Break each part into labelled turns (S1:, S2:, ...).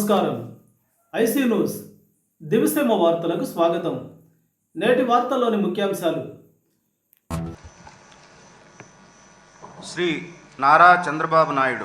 S1: నమస్కారం. IC news. దివిసేమ వార్తలకు స్వాగతం. నేటి వార్తల్లోని ముఖ్యాంశాలు.
S2: శ్రీ నారా చంద్రబాబు నాయుడు.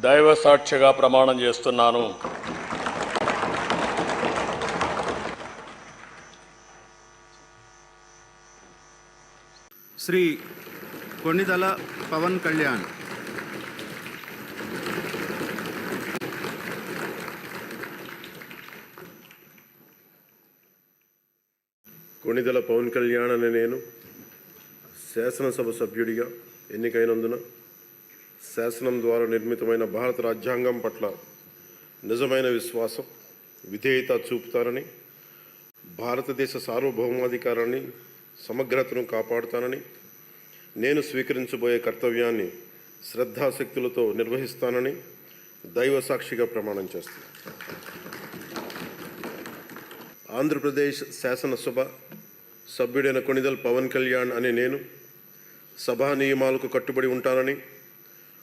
S3: దైవ సాక్షిగా ప్రమాణం చేస్తున్నాను.
S2: శ్రీ కొన్నిదల పవన్ కళ్యాణ్.
S4: కొణిదెల పవన్ కళ్యాణ్ అనే నేను శాసనసభ సభ్యుడిగా ఎన్నికైనందున శాసనం ద్వారా నిర్మితమైన భారత రాజ్యాంగం పట్ల నిజమైన విశ్వాసం విధేయత చూపుతానని భారతదేశ సార్వభౌమాధికారాన్ని సమగ్రతను కాపాడుతానని నేను స్వీకరించబోయే కర్తవ్యాన్ని శ్రద్ధాశక్తులతో నిర్వహిస్తానని దైవ సాక్షిగా ప్రమాణం చేస్తాను ఆంధ్రప్రదేశ్ శాసనసభ సభ్యుడైన కొణిదల్ పవన్ కళ్యాణ్ అనే నేను సభా నియమాలకు కట్టుబడి ఉంటానని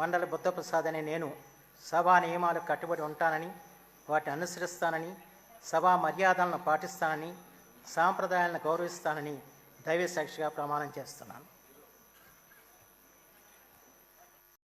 S5: మండల బుద్ధప్రసాద్ అనే నేను సభా నియమాలకు కట్టుబడి ఉంటానని వాటిని అనుసరిస్తానని సభా మర్యాదలను పాటిస్తానని సాంప్రదాయాలను గౌరవిస్తానని దైవ సాక్షిగా ప్రమాణం చేస్తున్నాను.